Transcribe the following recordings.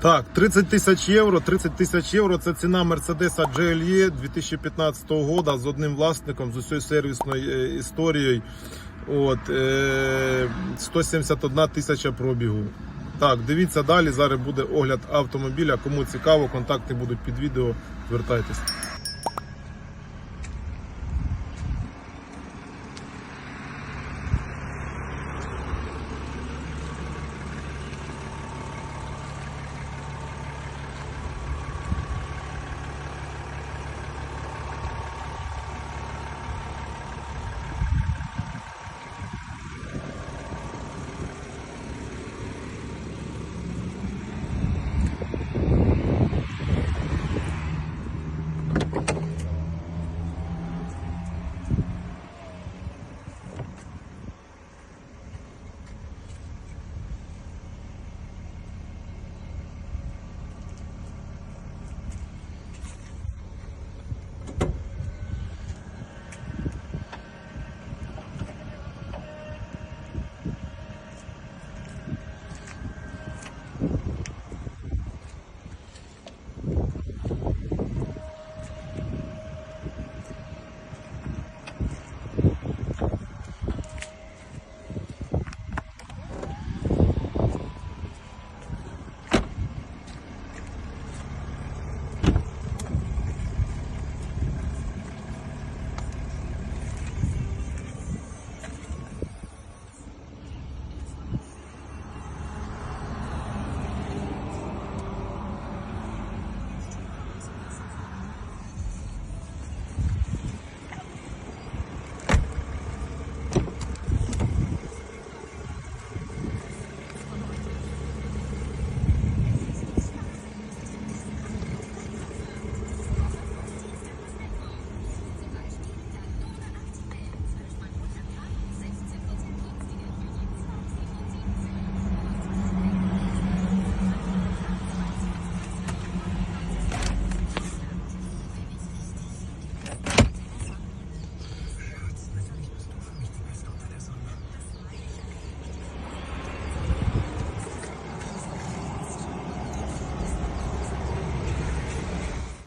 Так, 30 тисяч євро. 30 тисяч євро це ціна Мерседеса GLE 2015 года з одним власником, з усією сервісною е, історією. От, е, 171 тисяча пробігу. Так, дивіться далі. Зараз буде огляд автомобіля. Кому цікаво, контакти будуть під відео. Звертайтесь.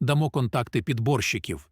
дамо контакти підборщиків.